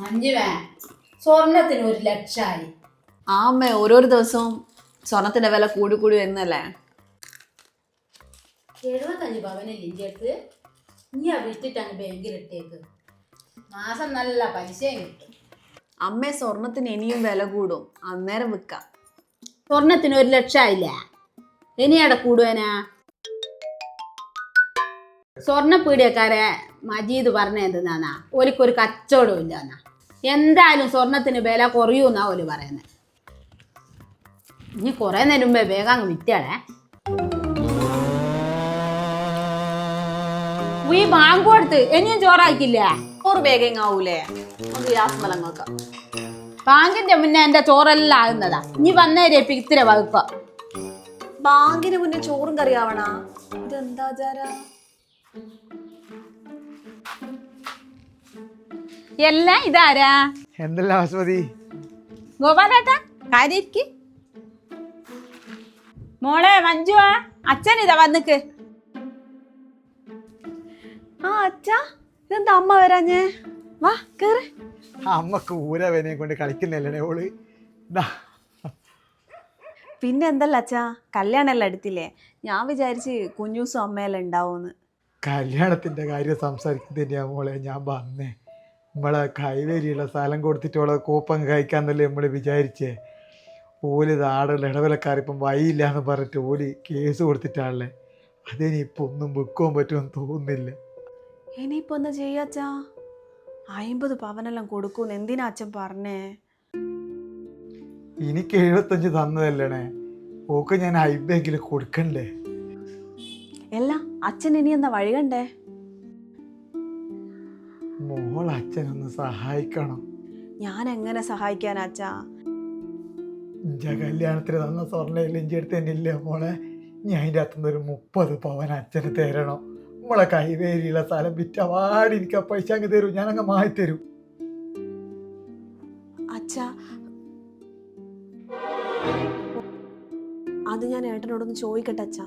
മഞ്ജുവേ സ്വർണത്തിന് ഒരു ലക്ഷമായി. ആ അമ്മ ഓരോരോ ദിവസവും സ്വർണത്തിന്റെ വില കൂടി കൂടി വരുന്നല്ലേ? എഴുപത്തഞ്ച് പവനല്ലേ ഇന്റെ അടുത്ത് നീ ആ വിറ്റിട്ട് അങ്ങ് ബാങ്കിലിട്ടേക്ക് മാസം നല്ല പൈസയും കിട്ടും. അമ്മ സ്വർണത്തിന് ഇനിയും വില കൂടും. അന്നേരം വിൽക്കാം. സ്വർണത്തിന് ഒരു ലക്ഷമായില്ലേ? ഇനി അവിടെ കൂടുവനാ? സ്വർണ പീടിയക്കാരെ മജീദ് പറഞ്ഞ എന്തെന്നാ? ഓലിക്കൊരു കച്ചവടം ഇല്ലെന്നാ? എന്തായാലും സ്വർണത്തിന് വില കുറയൂന്നാ ഓൽ പറയുന്നത് ഇനി കുറേ നേരം മുമ്പേ വേഗം അങ്ങ് വിറ്റാളേ ഈ ബാങ്ക് കൊടുത്ത് ഇനിയും ചോറാക്കില്ല ചോറ് വേഗം ആവൂലേ? ബാങ്കിന്റെ മുന്നേ എന്റെ ചോറെല്ലാം ആകുന്നതാ. ഇനി വന്നേരെ ഇത്തിരി വകുക്കുക ബാങ്കിന് മുന്നേ ചോറും കറിയാവണ? ഇതെന്താ ആചാര? എല്ലാം ഇതാരാ? എന്തല്ല ആസ്മതി ഗോപാലേട്ടാ കാര്യക്ക് മോളെ മഞ്ജുവാ അച്ഛൻ ഇതാ വന്നിക്ക്. ആ അച്ഛാ ഇതെന്താ അമ്മ വരാഞ്ഞേ? വാ കേറ്. അമ്മയ്ക്ക് ഊരവനെ കൊണ്ട് കളിക്കുന്നില്ലേ ഓൾ? പിന്നെ എന്തല്ല അച്ഛാ കല്യാണമെല്ലാം അടുത്തില്ലേ ഞാൻ വിചാരിച്ച് കുഞ്ഞൂസും അമ്മയെല്ലാം ഉണ്ടാവുമെന്ന് കല്യാണത്തിന്റെ കാര്യം സംസാരിക്കുന്നതിന്റെ മോളെ ഞാൻ വന്നേ. നമ്മളെ കൈവേരിയുള്ള സ്ഥലം കൊടുത്തിട്ട് ഓളെ കൂപ്പം കഴിക്കാന്നല്ലേ നമ്മൾ വിചാരിച്ചേ? ഓൽ നാടുള്ള ഇടവലക്കാരിപ്പം വഴിയില്ല എന്ന് പറഞ്ഞിട്ട് ഓലി കേസ് കൊടുത്തിട്ടാണല്ലേ? അതിനിപ്പോൾ ഒന്നും വെക്കുവാൻ പറ്റുമെന്ന് തോന്നുന്നില്ല. ഇനിയിപ്പോ ഒന്ന് ചെയ്യാച്ചാ അയിമ്പത് പവനെല്ലാം കൊടുക്കൂന്ന് എന്തിനാ അച്ഛൻ പറഞ്ഞേ? എനിക്ക് എഴുപത്തഞ്ച് തന്നതല്ലേ ഓക്ക് ഞാൻ അയിമ്പെങ്കിലും കൊടുക്കണ്ടേ? അല്ല അച്ഛൻ ഇനി എന്താ വഴി കണ്ടേ? മോൾ അച്ഛനൊന്ന് സഹായിക്കണം. ഞാൻ എങ്ങനെ സഹായിക്കാൻ അച്ഛാ? ഇഞ്ച കല്യാണത്തിന് തന്ന സ്വർണയിൽ ഇഞ്ചി എടുത്ത് തന്നെ ഇല്ല മോളെ? ഞാൻ അതിന്റെ അകത്തുനിന്ന് ഒരു മുപ്പത് പവൻ അച്ഛന് തരണം. നമ്മളെ കൈവേരിയുള്ള സ്ഥലം വിറ്റവാടി എനിക്ക് ആ പൈസ അങ്ങ് തരൂ ഞാൻ അങ്ങ് മാറ്റി തരും. അച്ഛാ അത് ഞാൻ ഏട്ടനോടൊന്ന് ചോദിക്കട്ടെ അച്ഛാ.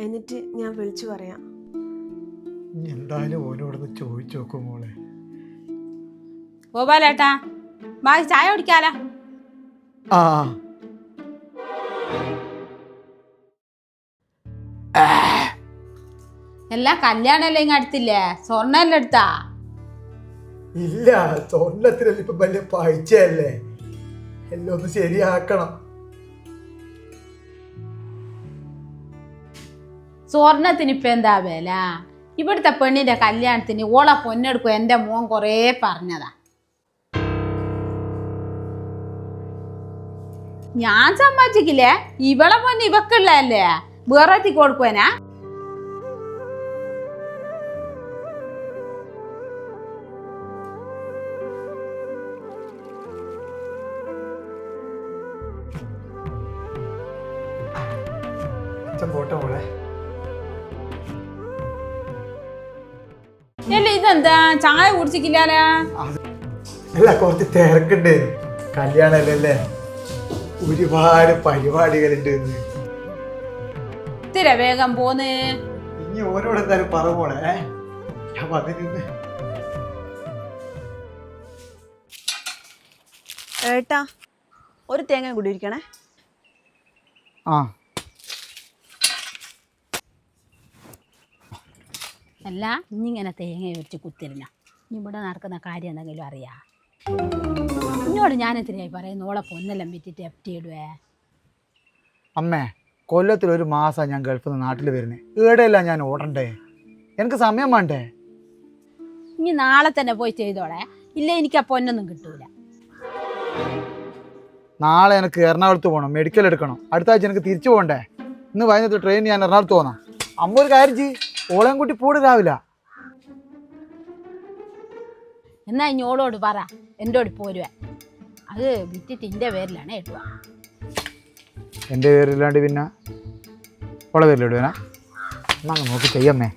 എന്നിട്ട് ഞാൻ വിളിച്ചു പറയാം. എന്തായാലും ഓനോടൊന്ന് ചോദിച്ചു നോക്കും മോളെ. ഗോപാലേട്ടാ ബാ ചായ കുടിക്കാലോ. ആ എല്ലാ കല്യാണല്ലേ ഇങ്ങ അടുത്തില്ലേ? സ്വർണം എടുത്താ? ഇല്ല സ്വർണത്തിനല്ല ഇപ്പൊ വലിയ പഴിച്ചല്ലേ എല്ലാം ഒന്ന് ശരിയാക്കണം. സ്വർണത്തിന് ഇപ്പൊ എന്താ വില? ഇവിടുത്തെ പെണ്ണിന്റെ കല്യാണത്തിന് ഓളെ പൊന്നെടുക്കും എന്റെ മോൻ കൊറേ പറഞ്ഞതാ. ഞാൻ സമ്മതിക്കില്ലേ ഇവളെ പൊന്ന് ഇവക്കുള്ളല്ലേ വേറെ കൊടുക്കുവനാ? അച്ഛൻ പോട്ടെ മോളെ. അല്ല ഇതെന്താ? ചായ കുടിച്ചിക്കില്ലാലേ അല്ല കുറച്ച് തിരക്കുണ്ട്. കല്യാണമല്ലേ ഒരുപാട് പരിപാടികളുണ്ട്. ഇത്തിരി വേഗം പോന്ന്. ഇനി ഓരോട് എന്തായാലും പറ മോളെ? ഞാൻ വന്നിരുന്ന് ഏട്ടാ ഒരു തേങ്ങ കൂടി ഇരിക്കണേ. ആ. അല്ല ഇനിങ്ങനെ തേങ്ങ ഒരിച്ച് കുത്തിരുന്ന ഇനി ഇവിടെ നടക്കുന്ന കാര്യം എന്തെങ്കിലും അറിയാ. ഇന്നോട് ഞാൻ എത്രയായി പറയുന്നു? ഓളെ പൊന്നെല്ലാം വിറ്റിട്ട് എഫ്റ്റി ഇടുവേ? അമ്മേ കൊല്ലത്തിൽ ഒരു മാസം ഞാൻ ഗൾഫിൽ നിന്ന് നാട്ടിൽ വരുന്നേ. ഏടെയല്ല ഞാൻ ഓടണ്ടേ? എനിക്ക് സമയം വേണ്ടേ? ഇനി നാളെ തന്നെ പോയി ചെയ്തോളെ. ഇല്ല എനിക്ക് ആ പൊന്നൊന്നും കിട്ടൂല. നാളെ എനിക്ക് എറണാകുളത്ത് പോകണം മെഡിക്കൽ എടുക്കണം. അടുത്ത ആഴ്ച എനിക്ക് തിരിച്ചു പോകണ്ടേ? ഇന്ന് വൈകുന്നേരത്ത് ട്രെയിൻ ഞാൻ എറണാകുളത്ത് പോകണം അമ്മ ഒരു കാര്യം ചെയ് ഓളെയും കൂട്ടി പോട് രാവില. എന്നാ ഇനി ഓളോട് പറ എന്നോട് പോരുവേ. അത് വിറ്റിട്ട് എന്റെ പേരിലാണ് എട്ടുക എന്റെ പേരില്ലാണ്ട് പിന്നെ ഓളെ പേരിലിടുവേനാ എന്നാ? അങ്ങ് നോക്കി ചെയ്യമ്മേ.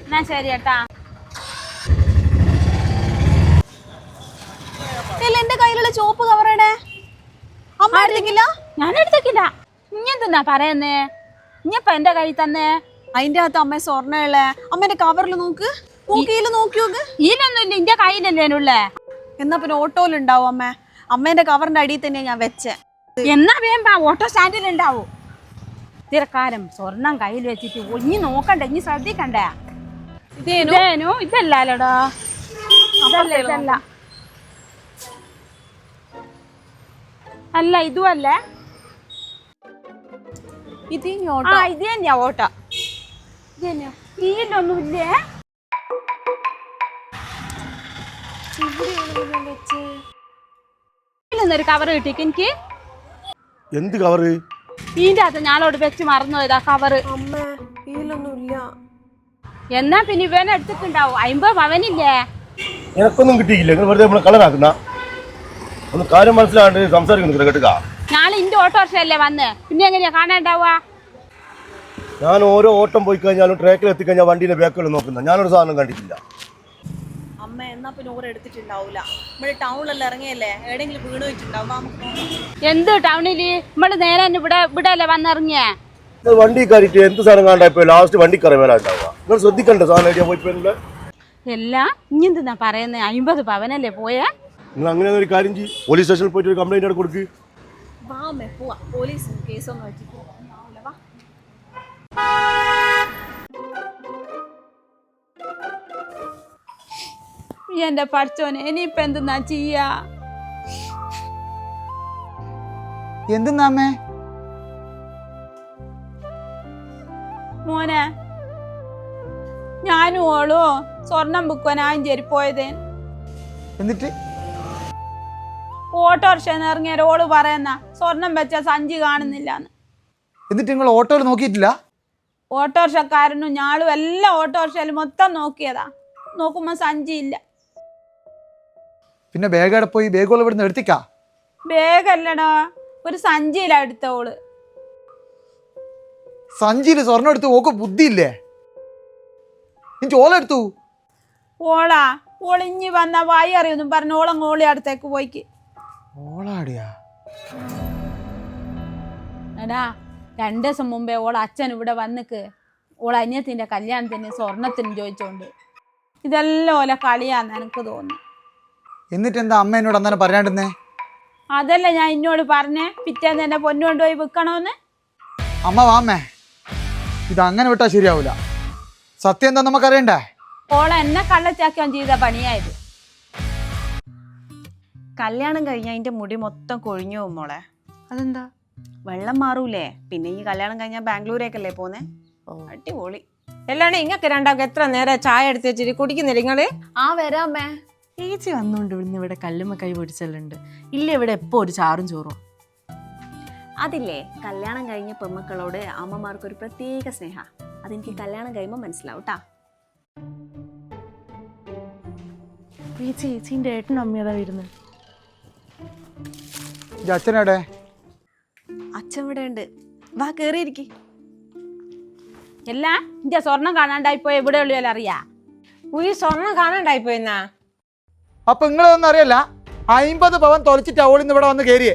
എന്നാ ശരി ഏട്ടാ. ഇല്ല എന്റെ അമ്മേന്റെ കയ്യിലുള്ള ചോപ്പ് കവറയുടെ അമ്മ എടുത്തില്ല ഞാൻ എടുത്തേക്കില്ല ഇനി എന്തെന്നാ പറയുന്നേ? ഇനിയപ്പ എന്റെ കയ്യിൽ തന്നെ അതിന്റെ അകത്ത് അമ്മ സ്വർണയുള്ള അമ്മേന്റെ കവറിൽ നോക്ക്. നോക്കിയില്ല നോക്കി നോക്ക്. ഇതിലൊന്നും ഇല്ല ഇന്റെ കയ്യിലല്ലേ എന്നാ പിന്നെ ഓട്ടോയിലുണ്ടാവും അമ്മ. അമ്മേന്റെ കവറിന്റെ അടിയിൽ തന്നെയാ ഞാൻ വെച്ചേ. എന്നാ വേമ്പാ ഓട്ടോ സ്റ്റാൻഡിൽ ഉണ്ടാവും. തിരക്കാരം സ്വർണം കയ്യിൽ വെച്ചിട്ട് ഇനി നോക്കണ്ട ഇനി ശ്രദ്ധിക്കണ്ടേ? ഇതേനു? ഇതല്ലല്ലോടാ ഇതല്ല ഇതല്ല. അല്ല ഇതും അല്ലേ. ഇത് ഓട്ടോ. ഇത് തന്നെയാ ഓട്ട. ഇല്ലേ കവർ കിട്ടിക്ക് എനിക്ക്. എന്ത് കവറ് ഇതിന്റെ അകത്ത് ഞാനോട് വെച്ച് മറന്നു പോയതാ കവറ് എന്നാ പിന്നെ ഇവനെ എടുത്തിട്ടുണ്ടാവും. അമ്പത് പവനില്ലേ? എനക്കൊന്നും കിട്ടിയില്ല വെറുതെ നമ്മളെ കളറാക്കുന്ന ഒന്ന് കാര്യം മനസ്സിലാണ്ട് സംസാരിക്കുന്നു കേട്ടുക. നാളെ ഇന്റെ ഓട്ടോറിക്ഷയല്ലേ വന്ന്. പിന്നെ എങ്ങനെയാ കാണാണ്ടാവുക ഞാൻ ഓരോ ഓട്ടം പോയി കഴിഞ്ഞാലും ട്രാക്കിൽ എത്തിക്കഴിഞ്ഞാൽ വണ്ടിയിലെ ബാക്കുകൾ നോക്കുന്ന. ഞാനൊരു സാധനം കണ്ടിട്ടില്ല. അമ്മ എന്നാ പിന്നെ ഓർ എടുത്തിട്ടുണ്ടാവൂല. നമ്മൾ ടൗണിലെല്ലാം ഇറങ്ങിയല്ലേ? എവിടെയെങ്കിലും വീണ് വെച്ചിട്ടുണ്ടാവും വാ, നമുക്ക് നോക്കാം. എന്ത് ടൗണിൽ നമ്മൾ നേരെ തന്നെ ഇവിടെ ഇവിടെ അല്ലേ വന്നിറങ്ങിയേ? നിങ്ങൾ വണ്ടി കയറിയിട്ട് എന്ത് സാധനം കാണാൻ ലാസ്റ്റ് വണ്ടി കറവേലുണ്ടാവുക നിങ്ങൾ ശ്രദ്ധിക്കണ്ടേ സാധനം ഐഡിയ പോയി പോയില്ല എല്ലാം ഇനി എന്തെന്നാ പറയുന്നേ? അമ്പത് പവനല്ലേ പോയേ? നിങ്ങൾ അങ്ങനെ ഒരു കാര്യം ചെയ്യും. പോലീസ് സ്റ്റേഷനിൽ പോയിട്ട് ഒരു കംപ്ലൈന്റ് അവിടെ കൊടുക്ക്. വാ അമ്മേ പോവാ. പോലീസ് കേസൊന്നും വെച്ചിട്ട് പോവാം വാ. എന്റെ പഠിച്ചോനെ ഇനിയിപ്പ എന്തെന്നാ ചെയ്യാ? എന്തെന്നാമേ മോനെ ഞാനും ഓളോ സ്വർണം ബുക്കുവാൻ പോയതേ. എന്നിട്ട്? ഓട്ടോറിക്ഷ ഇറങ്ങിയ ഓൾ പറയുന്ന സ്വർണം വെച്ച സഞ്ചി കാണുന്നില്ല എന്നിട്ട് നിങ്ങൾ ഓട്ടോയിൽ നോക്കിയിട്ടില്ല? ഓട്ടോറിക്ഷക്കാരനും ഞാളും എല്ലാം ഓട്ടോറിക്ഷയിൽ മൊത്തം നോക്കിയതാ. നോക്കുമ്പോ സഞ്ചി ഇല്ല പിന്നെ ബാഗ് അവിടെ പോയി? ഇവിടെ ഇവിടുന്ന് എടുത്തിക്കാ? വേഗല്ലടാ ഒരു സഞ്ചിയിലാ എടുത്തോൾ സഞ്ചിയിൽ എടുത്തു എടുത്ത് ഓക്ക് ബുദ്ധിയില്ലേ? എനിക്ക് ഓല എടുത്തു? ഓളാ ഓളിഞ്ഞി വന്ന വായി അറിയൊന്നും പറഞ്ഞു ഓളം ഓളി അടുത്തേക്ക് പോയിക്ക്. ഓളാടിയാ? എടാ രണ്ട് ദിവസം മുമ്പേ ഓള അച്ഛൻ ഇവിടെ വന്നിക്ക് ഓള അനിയത്തിന്റെ കല്യാണത്തിന് സ്വർണത്തിന് ചോദിച്ചോണ്ട്. ഇതെല്ലാം ഓല കളിയാന്ന് എനിക്ക് തോന്നുന്നു. എന്നിട്ട് എന്താ അമ്മ എന്നോട് അന്നേരം പറയാണ്ടിരുന്നേ? അതല്ല ഞാൻ എന്നോട് പറഞ്ഞേ പിറ്റേന്ന് എന്നെ പൊന്നു കൊണ്ടുപോയി വിൽക്കണോന്ന്. അമ്മ വാമ്മേ ഇത് അങ്ങനെ വിട്ടാ ശരിയാവൂല. സത്യം എന്താ നമുക്കറിയണ്ടേ? ഓള എന്നെ കള്ളച്ചാക്കാൻ ചെയ്ത പണിയായത് കല്യാണം കഴിഞ്ഞ അതിന്റെ മുടി മൊത്തം കൊഴിഞ്ഞു പോകും മോളെ. അതെന്താ? വെള്ളം മാറൂലേ? പിന്നെ ഈ കല്യാണം കഴിഞ്ഞാൽ ബാംഗ്ലൂരേക്കല്ലേ പോന്നെ? അടിപൊളി. എല്ലാണേ ഇങ്ങക്ക് രണ്ടാൾക്ക് എത്ര നേരം ചായ എടുത്ത് വെച്ചിട്ട് കുടിക്കുന്നില്ല നിങ്ങൾ ആ വരാമേ ചേച്ചി വന്നുകൊണ്ട് ഇവിടുന്ന് ഇവിടെ കല്ലുമ്മ കൈ പിടിച്ചല്ലുണ്ട് ഇല്ല ഇവിടെ എപ്പോ ഒരു ചാറും ചോറും. അതില്ലേ കല്യാണം കഴിഞ്ഞ പെമ്മക്കളോട് അമ്മമാർക്ക് ഒരു പ്രത്യേക സ്നേഹ. അതെനിക്ക് കല്യാണം കഴിയുമ്പോൾ മനസ്സിലാവും കേട്ടാ ചേച്ചി ചേച്ചീന്റെ ഏട്ടനും അമ്മയതാ വരുന്നത് അച്ഛനെവിടെ? അച്ഛൻ ഇവിടെ ഉണ്ട് വാ കേറിയിരിക്കി. എല്ലാ ഇന്റെ സ്വർണം കാണാണ്ടായി പോയ ഇവിടെ ഉള്ളവരെ അറിയാ? ഈ സ്വർണം കാണാണ്ടായിപ്പോയെന്നാ? അപ്പൊ നിങ്ങളൊന്നും അറിയല്ല അയിമ്പത് പവൻ തൊലച്ചിട്ട് അവളിന്ന് ഇവിടെ വന്ന് കയറിയേ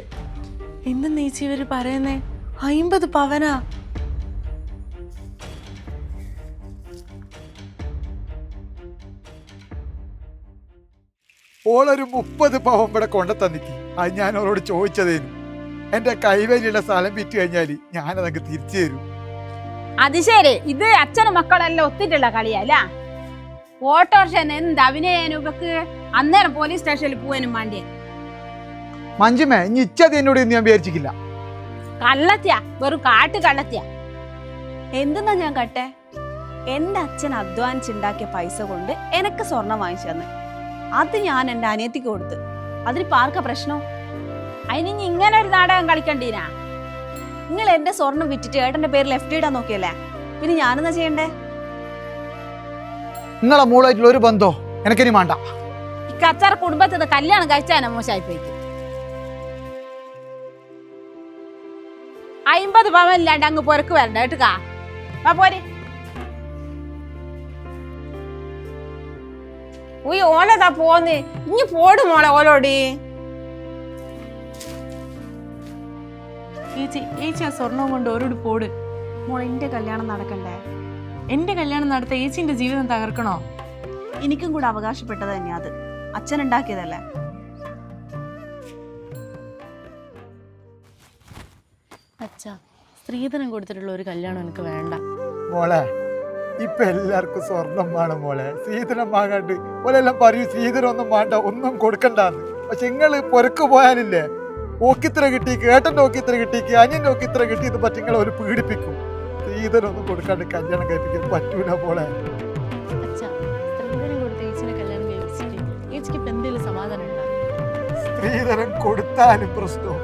എന്ത് നീച്ചി ഇവർ പറയുന്നേ? അയിമ്പത് പവനാ? ഓളൊരു മുപ്പത് പവൻ ഇവിടെ കൊണ്ടു തന്നിക്ക്. അത് ഞാൻ അവരോട് ചോദിച്ചതേനു. എന്റെ കൈവേലിയുള്ള സ്ഥലം വിറ്റ് കഴിഞ്ഞാൽ ഞാൻ ഞാനതൊക്കെ തിരിച്ചു തരും. അത് ശരി. ഇത് അച്ഛനും മക്കളെല്ലാം ഒത്തിട്ടുള്ള കളിയല്ല ഓട്ടോറിക്ഷ എന്ത് അഭിനയനും ഇവക്ക്? അന്നേരം പോലീസ് സ്റ്റേഷനിൽ പോവാനും വേണ്ടിയ മഞ്ജുമേ ഇനി ഇച്ചത് എന്നോട് ഇന്ന് ഞാൻ വിചാരിച്ചിട്ടില്ല കള്ളത്തിയ വെറും കാട്ട് കള്ളത്തിയ എന്തെന്നാ ഞാൻ കട്ടെ? എന്റെ അച്ഛൻ അധ്വാനിച്ചുണ്ടാക്കിയ പൈസ കൊണ്ട് എനക്ക് സ്വർണം വാങ്ങിച്ചു തന്നെ. അത് ഞാൻ എന്റെ അനിയത്തിക്ക് കൊടുത്ത്. അതിന് പാർക്ക പ്രശ്നം? അതിന് ഇനി ഇങ്ങനെ ഒരു നാടകം കളിക്കണ്ടീനാ? നിങ്ങൾ എന്റെ സ്വർണം വിറ്റിട്ട് ഏട്ടന്റെ പേര് ലെഫ്റ്റ് ഇടാൻ നോക്കിയല്ലേ? പിന്നെ ഞാനെന്താ ചെയ്യണ്ടേ? നിങ്ങളെ മൂളായിട്ടുള്ള ഒരു ബന്ധോ? എനിക്കിനി വേണ്ട. ഈ കച്ചറ കുടുംബത്തിൽ നിന്ന് കല്യാണം കഴിച്ചാൽ മോശമായി പോയിക്ക് അയിമ്പത് പവൻ ഇല്ലാണ്ട് അങ്ങ് പൊരക്ക് വരണ്ട കേട്ടുക്കാ? പോരെ. ഈ ഓലതാ പോന്ന്? ഇനി പോട് മോളെ ഓലോടി. ചേച്ചി ഏച്ചി ആ സ്വർണം കൊണ്ട് ഓരോട് പോട്. മോളെ എന്റെ കല്യാണം നടക്കണ്ടേ? എന്റെ കല്യാണം നടത്ത ഏച്ചിന്റെ ജീവിതം തകർക്കണോ? എനിക്കും കൂടെ അവകാശപ്പെട്ടത് തന്നെയാ അത്. അച്ഛൻ ഉണ്ടാക്കിയതല്ലേ? അച്ഛ സ്ത്രീധനം കൊടുത്തിട്ടുള്ള ഒരു കല്യാണം എനിക്ക് വേണ്ട. മോളെ ഇപ്പൊ എല്ലാവർക്കും സ്വർണം വേണം മോളെ. സീതനം വാങ്ങാണ്ട് ഓലെല്ലാം പറയും സീതനം ഒന്നും വേണ്ട ഒന്നും കൊടുക്കണ്ടാന്ന്. പക്ഷെ നിങ്ങൾ പൊരക്ക് പോയാലില്ലേ? ഓക്കിത്ര കിട്ടിക്ക് ഏട്ടന്റെ ഓക്കിത്ര കിട്ടിക്ക് അനിയന്റെ ഓക്കിത്ര കിട്ടിയെന്ന് പറ്റി നിങ്ങളെ ഒരു പീഡിപ്പിക്കും. സീതനൊന്നും കൊടുക്കാണ്ട് കല്യാണം കഴിപ്പിക്കാൻ പറ്റൂല പോലെ സ്ത്രീധനം കൊടുത്താലും പ്രശ്നം?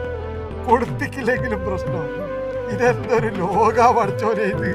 കൊടുത്തിക്കില്ലെങ്കിലും പ്രശ്നവും ഇതെന്തൊരു ലോകാ പഠിച്ചോനെ ഇത്?